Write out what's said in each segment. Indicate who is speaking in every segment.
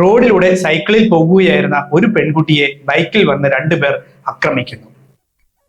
Speaker 1: റോഡിലൂടെ സൈക്കിളിൽ പോകുകയായിരുന്ന ഒരു പെൺകുട്ടിയെ ബൈക്കിൽ വന്ന് രണ്ടുപേർ ആക്രമിക്കുന്നു.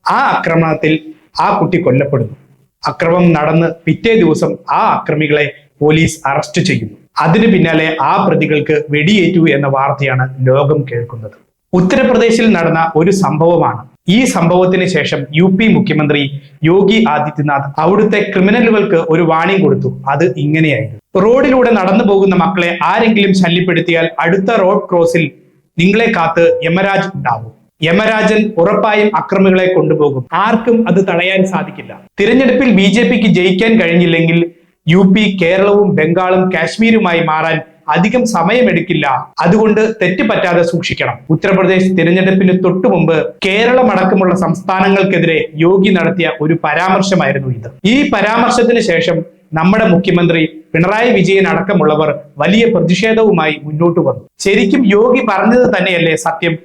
Speaker 1: ആ ആക്രമണത്തിൽ ആ കുട്ടി കൊല്ലപ്പെടുന്നു. അക്രമം നടന്ന് പിറ്റേ ദിവസം ആ അക്രമികളെ പോലീസ് അറസ്റ്റ് ചെയ്യുന്നു. അതിന് പിന്നാലെ ആ പ്രതികൾക്ക് വെടിയേറ്റു എന്ന വാർത്തയാണ് ലോകം കേൾക്കുന്നത്. ഉത്തർപ്രദേശിൽ നടന്ന ഒരു സംഭവമാണ്. ഈ സംഭവത്തിന് ശേഷം യു പി മുഖ്യമന്ത്രി യോഗി ആദിത്യനാഥ് അവിടുത്തെ ക്രിമിനലുകൾക്ക് ഒരു വാണിംഗ് കൊടുത്തു. അത് ഇങ്ങനെയായിരുന്നു. റോഡിലൂടെ നടന്നു പോകുന്ന മക്കളെ ആരെങ്കിലും ശല്യപ്പെടുത്തിയാൽ അടുത്ത റോഡ് ക്രോസിൽ നിങ്ങളെ കാത്ത് യമരാജ് ഉണ്ടാവും. യമരാജൻ ഉറപ്പായും അക്രമികളെ കൊണ്ടുപോകും. ആർക്കും അത് തടയാൻ സാധിക്കില്ല. തിരഞ്ഞെടുപ്പിൽ ബി ജയിക്കാൻ കഴിഞ്ഞില്ലെങ്കിൽ യു കേരളവും ബംഗാളും കാശ്മീരുമായി മാറാൻ അധികം സമയമെടുക്കില്ല. അതുകൊണ്ട് തെറ്റുപറ്റാതെ സൂക്ഷിക്കണം. ഉത്തർപ്രദേശ് തിരഞ്ഞെടുപ്പിന് തൊട്ടു മുമ്പ് കേരളം അടക്കമുള്ള സംസ്ഥാനങ്ങൾക്കെതിരെ യോഗി നടത്തിയ ഒരു പരാമർശമായിരുന്നു ഇത്. ഈ പരാമർശത്തിന് ശേഷം നമ്മുടെ മുഖ്യമന്ത്രി പിണറായി വിജയൻ അടക്കമുള്ളവർ വലിയ പ്രതിഷേധവുമായി മുന്നോട്ട് വന്നു. ശരിക്കും യോഗി പറഞ്ഞത് തന്നെയല്ലേ സത്യം?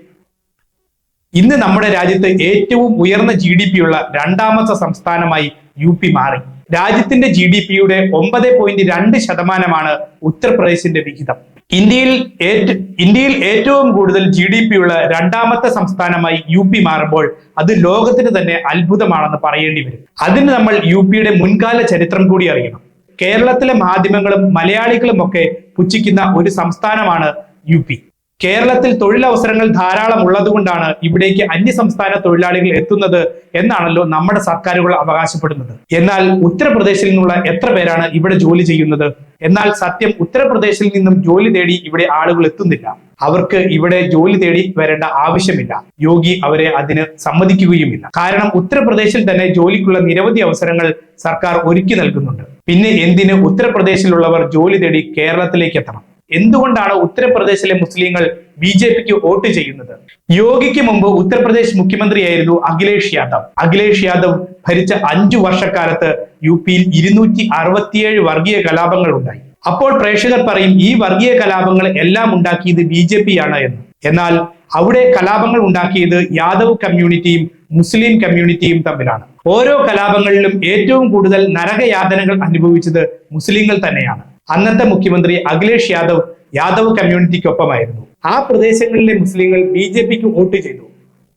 Speaker 1: ഇന്ന് നമ്മുടെ രാജ്യത്ത് ഏറ്റവും ഉയർന്ന ജി ഉള്ള രണ്ടാമത്തെ സംസ്ഥാനമായി യു മാറി. രാജ്യത്തിന്റെ ജി ഡി പിയുടെ ഒമ്പത് പോയിന്റ് രണ്ട് ശതമാനമാണ് ഉത്തർപ്രദേശിന്റെ വിഹിതം. ഇന്ത്യയിൽ ഇന്ത്യയിൽ ഏറ്റവും കൂടുതൽ ജി ഡി പി ഉള്ള രണ്ടാമത്തെ സംസ്ഥാനമായി യു പി മാറുമ്പോൾ അത് ലോകത്തിന് തന്നെ അത്ഭുതമാണെന്ന് പറയേണ്ടി വരും. അതിന് നമ്മൾ യു പിയുടെ മുൻകാല ചരിത്രം കൂടി അറിയണം. കേരളത്തിലെ മാധ്യമങ്ങളും മലയാളികളും ഒക്കെ പുച്ഛിക്കുന്ന ഒരു സംസ്ഥാനമാണ് യു പി കേരളത്തിൽ തൊഴിലവസരങ്ങൾ ധാരാളം ഉള്ളതുകൊണ്ടാണ് ഇവിടേക്ക് അന്യസംസ്ഥാന തൊഴിലാളികൾ എത്തുന്നത് എന്നാണല്ലോ നമ്മുടെ സർക്കാരുകൾ അവകാശപ്പെടുന്നത്. എന്നാൽ ഉത്തർപ്രദേശിൽ നിന്നുള്ള എത്ര പേരാണ് ഇവിടെ ജോലി ചെയ്യുന്നത്? എന്നാൽ സത്യം ഉത്തർപ്രദേശിൽ നിന്നും ജോലി തേടി ഇവിടെ ആളുകൾ എത്തുന്നില്ല. അവർക്ക് ഇവിടെ ജോലി തേടി വരേണ്ട ആവശ്യമില്ല. യോഗി അവരെ അതിന് സമ്മതിക്കുകയുമില്ല. കാരണം ഉത്തർപ്രദേശിൽ തന്നെ ജോലിക്കുള്ള നിരവധി അവസരങ്ങൾ സർക്കാർ ഒരുക്കി നൽകുന്നുണ്ട്. പിന്നെ എന്തിന് ഉത്തർപ്രദേശിലുള്ളവർ ജോലി തേടി കേരളത്തിലേക്ക് എത്തണം? എന്തുകൊണ്ടാണ് ഉത്തർപ്രദേശിലെ മുസ്ലിങ്ങൾ ബി ജെ പിക്ക് വോട്ട് ചെയ്യുന്നത്? യോഗിക്ക് മുമ്പ് ഉത്തർപ്രദേശ് മുഖ്യമന്ത്രിയായിരുന്നു അഖിലേഷ് യാദവ്. അഖിലേഷ് യാദവ് ഭരിച്ച അഞ്ചു വർഷക്കാലത്ത് യു പിയിൽ ഇരുന്നൂറ്റി അറുപത്തിയേഴ് വർഗീയ കലാപങ്ങൾ ഉണ്ടായി. അപ്പോൾ പ്രേക്ഷകർ പറയും ഈ വർഗീയ കലാപങ്ങൾ എല്ലാം ഉണ്ടാക്കിയത് ബി ജെ പി ആണ് എന്ന്. എന്നാൽ അവിടെ കലാപങ്ങൾ ഉണ്ടാക്കിയത് യാദവ് കമ്മ്യൂണിറ്റിയും മുസ്ലിം കമ്മ്യൂണിറ്റിയും തമ്മിലാണ്. ഓരോ കലാപങ്ങളിലും ഏറ്റവും കൂടുതൽ നരകയാതനകൾ അനുഭവിച്ചത് മുസ്ലിങ്ങൾ തന്നെയാണ്. അന്നത്തെ മുഖ്യമന്ത്രി അഖിലേഷ് യാദവ് യാദവ് കമ്മ്യൂണിറ്റിക്കൊപ്പമായിരുന്നു. ആ പ്രദേശങ്ങളിലെ മുസ്ലിങ്ങൾ ബി ജെ പിക്ക് വോട്ട് ചെയ്തു.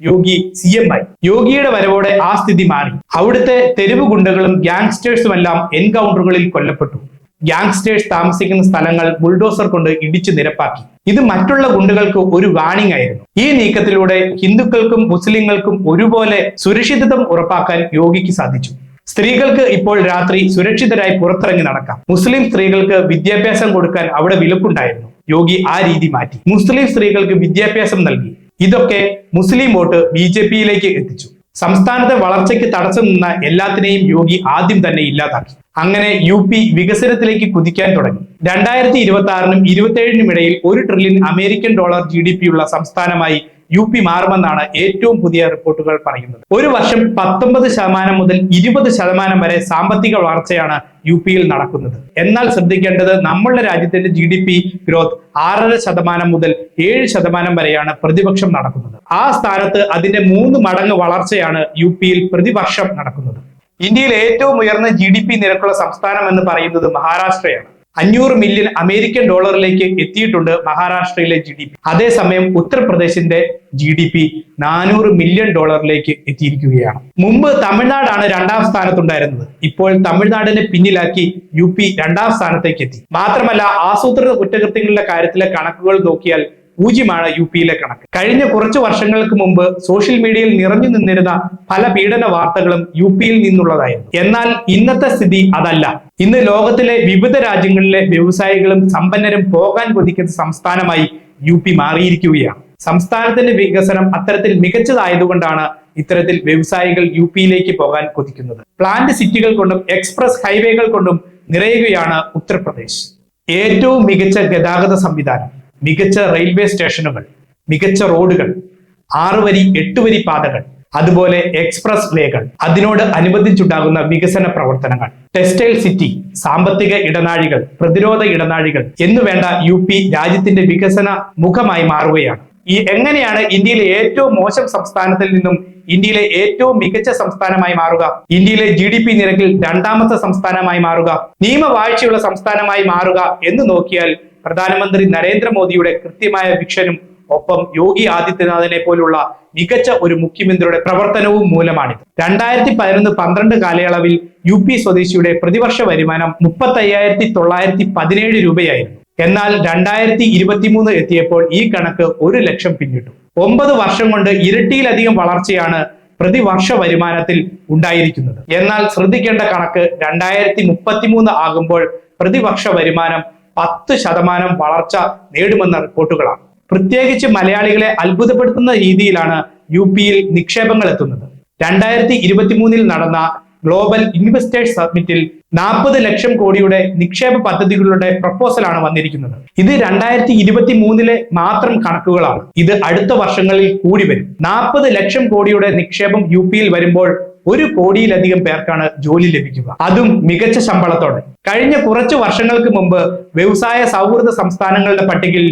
Speaker 1: യോഗി സി എം ആയി യോഗിയുടെ വരവോടെ ആ സ്ഥിതി മാറി. അവിടുത്തെ തെരുവ് ഗുണ്ടകളും ഗ്യാങ്സ്റ്റേഴ്സുമെല്ലാം എൻകൗണ്ടറുകളിൽ കൊല്ലപ്പെട്ടു. ഗ്യാങ്സ്റ്റേഴ്സ് താമസിക്കുന്ന സ്ഥലങ്ങൾ ബുൾഡോസർ കൊണ്ട് ഇടിച്ചു നിരപ്പാക്കി. ഇത് മറ്റുള്ള ഗുണ്ടുകൾക്ക് ഒരു വാണിംഗ് ആയിരുന്നു. ഈ നീക്കത്തിലൂടെ ഹിന്ദുക്കൾക്കും മുസ്ലിങ്ങൾക്കും ഒരുപോലെ സുരക്ഷിതത്വം ഉറപ്പാക്കാൻ യോഗിക്ക് സാധിച്ചു. സ്ത്രീകൾക്ക് ഇപ്പോൾ രാത്രി സുരക്ഷിതരായി പുറത്തിറങ്ങി നടക്കാം. മുസ്ലിം സ്ത്രീകൾക്ക് വിദ്യാഭ്യാസം കൊടുക്കാൻ അവിടെ വിലക്കുണ്ടായിരുന്നു. യോഗി ആ രീതി മാറ്റി. മുസ്ലിം സ്ത്രീകൾക്ക് വിദ്യാഭ്യാസം നൽകി. ഇതൊക്കെ മുസ്ലിം വോട്ട് ബി ജെ പിയിലേക്ക് എത്തിച്ചു. സംസ്ഥാനത്തെ വളർച്ചയ്ക്ക് തടസ്സം നിന്ന എല്ലാത്തിനെയും യോഗി ആദ്യം തന്നെ ഇല്ലാതാക്കി. അങ്ങനെ യു പി വികസനത്തിലേക്ക് കുതിക്കാൻ തുടങ്ങി. രണ്ടായിരത്തി ഇരുപത്തി ആറിനും ഇരുപത്തി ഏഴിനും ഇടയിൽ ഒരു trillion American dollar G D P ഉള്ള സംസ്ഥാനമായി യു പി മാറുമെന്നാണ് ഏറ്റവും പുതിയ റിപ്പോർട്ടുകൾ പറയുന്നത്. ഒരു വർഷം പത്തൊമ്പത് ശതമാനം മുതൽ ഇരുപത് ശതമാനം വരെ സാമ്പത്തിക വളർച്ചയാണ് യു പിയിൽ നടക്കുന്നത്. എന്നാൽ ശ്രദ്ധിക്കേണ്ടത് നമ്മളുടെ രാജ്യത്തിന്റെ ജി ഡി പി ഗ്രോത്ത് ആറര ശതമാനം മുതൽ ഏഴ് ശതമാനം വരെയാണ് പ്രതിപക്ഷം നടക്കുന്നത്. ആ സ്ഥാനത്ത് അതിന്റെ മൂന്ന് മടങ്ങ് വളർച്ചയാണ് യു പിയിൽ പ്രതിവർഷം നടക്കുന്നത്. ഇന്ത്യയിൽ ഏറ്റവും ഉയർന്ന ജി ഡി പി നിരക്കുള്ള സംസ്ഥാനം എന്ന് പറയുന്നത് മഹാരാഷ്ട്രയാണ്. അഞ്ഞൂറ് മില്യൺ അമേരിക്കൻ ഡോളറിലേക്ക് എത്തിയിട്ടുണ്ട് മഹാരാഷ്ട്രയിലെ ജി ഡി പി അതേസമയം ഉത്തർപ്രദേശിന്റെ ജി ഡി പി നാനൂറ് മില്യൺ ഡോളറിലേക്ക് എത്തിയിരിക്കുകയാണ്. മുമ്പ് തമിഴ്നാടാണ് രണ്ടാം സ്ഥാനത്തുണ്ടായിരുന്നത്. ഇപ്പോൾ തമിഴ്നാടിനെ പിന്നിലാക്കി യു പി രണ്ടാം സ്ഥാനത്തേക്ക് എത്തി. മാത്രമല്ല ആസൂത്രിത കുറ്റകൃത്യങ്ങളുടെ കാര്യത്തിലെ കണക്കുകൾ നോക്കിയാൽ പൂജ്യമാണ് യു പിയിലെ കണക്ക്. കഴിഞ്ഞ കുറച്ച് വർഷങ്ങൾക്ക് മുമ്പ് സോഷ്യൽ മീഡിയയിൽ നിറഞ്ഞു നിന്നിരുന്ന പല പീഡന വാർത്തകളും യു പിയിൽ നിന്നുള്ളതായിരുന്നു. എന്നാൽ ഇന്നത്തെ സ്ഥിതി അതല്ല. ഇന്ന് ലോകത്തിലെ വിവിധ രാജ്യങ്ങളിലെ വ്യവസായികളും സമ്പന്നരും പോകാൻ കൊതിക്കുന്ന സംസ്ഥാനമായി യു പി മാറിയിരിക്കുകയാണ്. സംസ്ഥാനത്തിന്റെ വികസനം അത്തരത്തിൽ മികച്ചതായതുകൊണ്ടാണ് ഇത്തരത്തിൽ വ്യവസായികൾ യു പിയിലേക്ക് പോകാൻ കൊതിക്കുന്നത്. പ്ലാന്റ് സിറ്റികൾ കൊണ്ടും എക്സ്പ്രസ് ഹൈവേകൾ കൊണ്ടും നിറയുകയാണ് ഉത്തർപ്രദേശ്. ഏറ്റവും മികച്ച ഗതാഗത സംവിധാനം. മികച്ച റെയിൽവേ സ്റ്റേഷനുകൾ മികച്ച റോഡുകൾ ആറ് വരി എട്ട് വരി പാതകൾ അതുപോലെ എക്സ്പ്രസ് വേകൾ. അതിനോട് അനുബന്ധിച്ചുണ്ടാകുന്ന വികസന പ്രവർത്തനങ്ങൾ. ടെക്സ്റ്റൈൽ സിറ്റി സാമ്പത്തിക ഇടനാഴികൾ പ്രതിരോധ ഇടനാഴികൾ എന്നുവേണ്ട യു പി രാജ്യത്തിന്റെ വികസന മുഖമായി മാറുകയാണ്. ഈ എങ്ങനെയാണ് ഇന്ത്യയിലെ ഏറ്റവും മോശം സംസ്ഥാനത്തിൽ നിന്നും ഇന്ത്യയിലെ ഏറ്റവും മികച്ച സംസ്ഥാനമായി മാറുക? ഇന്ത്യയിലെ ജി ഡി പി നിരക്കിൽ രണ്ടാമത്തെ സംസ്ഥാനമായി മാറുക? നിയമവാഴ്ചയുള്ള സംസ്ഥാനമായി മാറുക എന്ന് നോക്കിയാൽ പ്രധാനമന്ത്രി നരേന്ദ്രമോദിയുടെ കൃത്യമായ വിക്ഷനും ഒപ്പം യോഗി ആദിത്യനാഥിനെ പോലുള്ള മികച്ച ഒരു മുഖ്യമന്ത്രിയുടെ പ്രവർത്തനവും മൂലമാണിത്. രണ്ടായിരത്തി പതിനൊന്ന് പന്ത്രണ്ട് കാലയളവിൽ യു പി സ്വദേശിയുടെ പ്രതിവർഷ വരുമാനം മുപ്പത്തി അയ്യായിരത്തി തൊള്ളായിരത്തി പതിനേഴ് രൂപയായിരുന്നു. എന്നാൽ രണ്ടായിരത്തി ഇരുപത്തിമൂന്ന് എത്തിയപ്പോൾ ഈ കണക്ക് ഒരു ലക്ഷം പിന്നിട്ടു. ഒമ്പത് വർഷം കൊണ്ട് ഇരട്ടിയിലധികം വളർച്ചയാണ് പ്രതിവർഷ വരുമാനത്തിൽ ഉണ്ടായിരിക്കുന്നത്. എന്നാൽ ശ്രദ്ധിക്കേണ്ട കണക്ക് രണ്ടായിരത്തി മുപ്പത്തിമൂന്ന് ആകുമ്പോൾ പ്രതിവർഷ വരുമാനം പത്ത് ശതമാനം വളർച്ച നേടുമെന്ന റിപ്പോർട്ടുകളാണ്. പ്രത്യേകിച്ച് മലയാളികളെ അത്ഭുതപ്പെടുത്തുന്ന രീതിയിലാണ് യു പിയിൽ നിക്ഷേപങ്ങൾ എത്തുന്നത്. രണ്ടായിരത്തി ഇരുപത്തിമൂന്നിൽ നടന്ന ഗ്ലോബൽ ഇൻവെസ്റ്റേഴ്സ് സബ്മിറ്റിൽ നാൽപ്പത് ലക്ഷം കോടിയുടെ നിക്ഷേപ പദ്ധതികളുടെ പ്രപ്പോസലാണ് വന്നിരിക്കുന്നത്. ഇത് രണ്ടായിരത്തി ഇരുപത്തി മൂന്നിലെ മാത്രം കണക്കുകളാണ്. ഇത് അടുത്ത വർഷങ്ങളിൽ കൂടി വരും. നാൽപ്പത് ലക്ഷം കോടിയുടെ നിക്ഷേപം യു പിയിൽ വരുമ്പോൾ ഒരു കോടിയിലധികം പേർക്കാണ് ജോലി ലഭിക്കുക. അതും മികച്ച ശമ്പളത്തോടെ. കഴിഞ്ഞ കുറച്ച് വർഷങ്ങൾക്ക് മുമ്പ് വ്യവസായ സൗഹൃദ സംസ്ഥാനങ്ങളുടെ പട്ടികയിൽ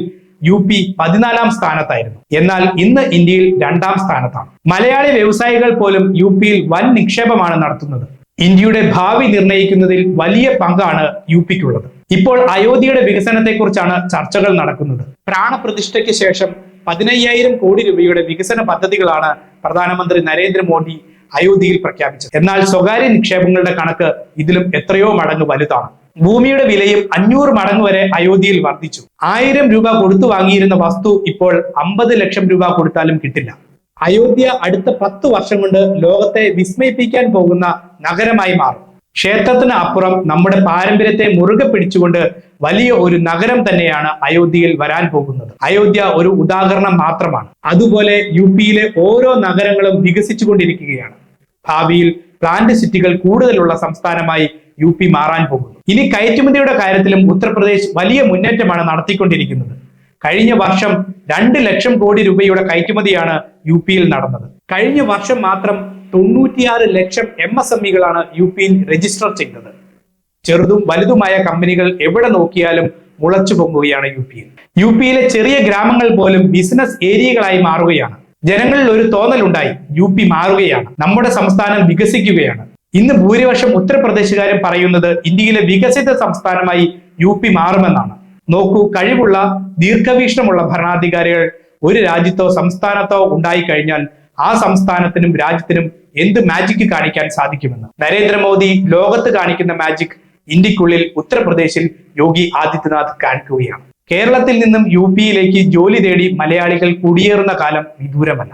Speaker 1: യു പി പതിനാലാം സ്ഥാനത്തായിരുന്നു. എന്നാൽ ഇന്ന് ഇന്ത്യയിൽ രണ്ടാം സ്ഥാനത്താണ്. മലയാളി വ്യവസായികൾ പോലും യു പിയിൽ വൻ നിക്ഷേപമാണ് നടത്തുന്നത്. ഇന്ത്യയുടെ ഭാവി നിർണയിക്കുന്നതിൽ വലിയ പങ്കാണ് യു പിക്കുള്ളത്. ഇപ്പോൾ അയോധ്യയുടെ വികസനത്തെക്കുറിച്ചാണ് ചർച്ചകൾ നടക്കുന്നത്. പ്രാണപ്രതിഷ്ഠയ്ക്ക് ശേഷം പതിനയ്യായിരം കോടി രൂപയുടെ വികസന പദ്ധതികളാണ് പ്രധാനമന്ത്രി നരേന്ദ്രമോദി അയോധ്യയിൽ പ്രഖ്യാപിച്ചത്. എന്നാൽ സ്വകാര്യ നിക്ഷേപങ്ങളുടെ കണക്ക് ഇതിലും എത്രയോ മടങ്ങ് വലുതാണ്. ഭൂമിയുടെ വിലയും അഞ്ഞൂറ് മടങ്ങ് വരെ അയോധ്യയിൽ വർദ്ധിച്ചു. ആയിരം രൂപ കൊടുത്തു വാങ്ങിയിരുന്ന വസ്തു ഇപ്പോൾ അമ്പത് ലക്ഷം രൂപ കൊടുത്താലും കിട്ടില്ല. അയോധ്യ അടുത്ത പത്ത് വർഷം കൊണ്ട് ലോകത്തെ വിസ്മയിപ്പിക്കാൻ പോകുന്ന നഗരമായി മാറും. ക്ഷേത്രത്തിന് അപ്പുറം നമ്മുടെ പാരമ്പര്യത്തെ മുറുകെ പിടിച്ചുകൊണ്ട് വലിയ ഒരു നഗരം തന്നെയാണ് അയോധ്യയിൽ വരാൻ പോകുന്നത്. അയോധ്യ ഒരു ഉദാഹരണം മാത്രമാണ്. അതുപോലെ യു പിയിലെ ഓരോ നഗരങ്ങളും വികസിച്ചുകൊണ്ടിരിക്കുകയാണ്. ഭാവിയിൽ പ്ലാന്റ് സിറ്റികൾ കൂടുതലുള്ള സംസ്ഥാനമായി യു പി മാറാൻ പോകുന്നു. ഇനി കയറ്റുമതിയുടെ കാര്യത്തിലും ഉത്തർപ്രദേശ് വലിയ മുന്നേറ്റമാണ് നടത്തിക്കൊണ്ടിരിക്കുന്നത്. കഴിഞ്ഞ വർഷം രണ്ട് ലക്ഷം കോടി രൂപയുടെ കയറ്റുമതിയാണ് യു പിയിൽ നടന്നത്. കഴിഞ്ഞ വർഷം മാത്രം തൊണ്ണൂറ്റിയാറ് ലക്ഷം എം എസ് എം ഇകളാണ് യു പിയിൽ രജിസ്റ്റർ ചെയ്തത്. ചെറുതും വലുതുമായ കമ്പനികൾ എവിടെ നോക്കിയാലും മുളച്ചു പൊങ്ങുകയാണ് യു പിയിൽ യു പിയിലെ ചെറിയ ഗ്രാമങ്ങൾ പോലും ബിസിനസ് ഏരിയകളായി മാറുകയാണ്. ജനങ്ങളിൽ ഒരു തോന്നലുണ്ടായി. യു പി മാറുകയാണ്. നമ്മുടെ സംസ്ഥാനം വികസിക്കുകയാണ്. ഇന്ന് ഭൂരിപക്ഷം ഉത്തർപ്രദേശുകാരും പറയുന്നത് ഇന്ത്യയിലെ വികസിത സംസ്ഥാനമായി യു പി മാറുമെന്നാണ്. നോക്കൂ കഴിവുള്ള ദീർഘവീക്ഷണമുള്ള ഭരണാധികാരികൾ ഒരു രാജ്യത്തോ സംസ്ഥാനത്തോ ഉണ്ടായി കഴിഞ്ഞാൽ ആ സംസ്ഥാനത്തിനും രാജ്യത്തിനും എന്ത് മാജിക് കാണിക്കാൻ സാധിക്കുമെന്ന്. നരേന്ദ്രമോദി ലോകത്ത് കാണിക്കുന്ന മാജിക് ഇന്ത്യക്കുള്ളിൽ ഉത്തർപ്രദേശിൽ യോഗി ആദിത്യനാഥ് കാണിക്കുകയാണ്. കേരളത്തിൽ നിന്നും യു പിയിലേക്ക് ജോലി തേടി മലയാളികൾ കുടിയേറുന്ന കാലം വിദൂരമല്ല.